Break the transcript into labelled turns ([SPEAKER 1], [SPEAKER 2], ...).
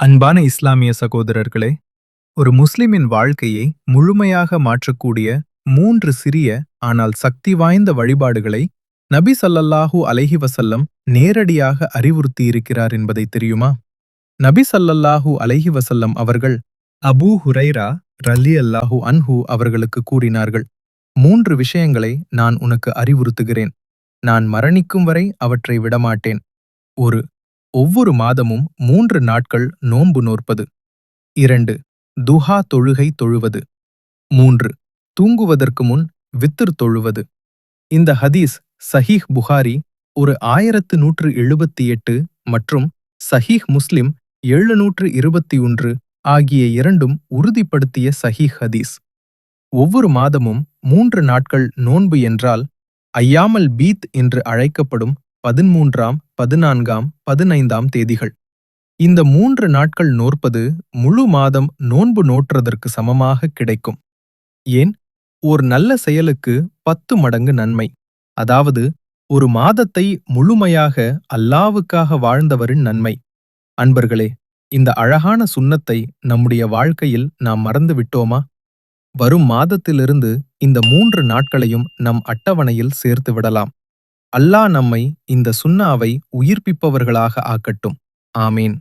[SPEAKER 1] அன்பான இஸ்லாமிய சகோதரர்களே ஒரு முஸ்லிமின் வாழ்க்கையை முழுமையாக மாற்றக்கூடிய மூன்று சிறிய ஆனால் சக்தி வாய்ந்த வழிபாடுகளை நபி சல்லல்லாஹு அலஹி வசல்லம் நேரடியாக அறிவுறுத்தியிருக்கிறார் என்பதை தெரியுமா? நபி சல்லல்லாஹு அலஹி வசல்லம் அவர்கள் அபூ ஹுரைரா ரலி அல்லாஹு அன்ஹு அவர்களுக்கு கூறினார்கள் மூன்று விஷயங்களை நான் உனக்கு அறிவுறுத்துகிறேன். நான் மரணிக்கும் வரை அவற்றை விடமாட்டேன். ஒரு ஒவ்வொரு மாதமும் மூன்று நாட்கள் நோன்பு நோற்பது. இரண்டு துஹா தொழுகை தொழுவது. மூன்று தூங்குவதற்கு முன் வித்திர் தொழுவது. இந்த ஹதீஸ் சஹீஹ் புகாரி ஒரு ஆயிரத்து நூற்று எழுபத்தி எட்டு மற்றும் சஹீஹ் முஸ்லிம் எழுநூற்று இருபத்தி ஒன்று ஆகிய இரண்டும் உறுதிப்படுத்திய சஹீஹ் ஹதீஸ். ஒவ்வொரு மாதமும் மூன்று நாட்கள் நோன்பு என்றால் ஐயாமல் பீத் என்று அழைக்கப்படும் பதிமூன்றாம் பதினான்காம் பதினைந்தாம் தேதிகள். இந்த மூன்று நாட்கள் நோற்பது முழு மாதம் நோன்பு நோற்றதற்கு சமமாக கிடைக்கும். ஏன்? ஓர் நல்ல செயலுக்கு பத்து மடங்கு நன்மை. அதாவது ஒரு மாதத்தை முழுமையாக அல்லாவுக்காக வாழ்ந்தவரின் நன்மை. அன்பர்களே இந்த அழகான சுண்ணத்தை நம்முடைய வாழ்க்கையில் நாம் மறந்து விட்டோமா? வரும் மாதத்திலிருந்து இந்த மூன்று நாட்களையும் நம் அட்டவணையில் சேர்த்து விடலாம். அல்லாஹ் நம்மை இந்த சுன்னாவை உயிர்ப்பிப்பவர்களாக ஆக்கட்டும். ஆமீன்.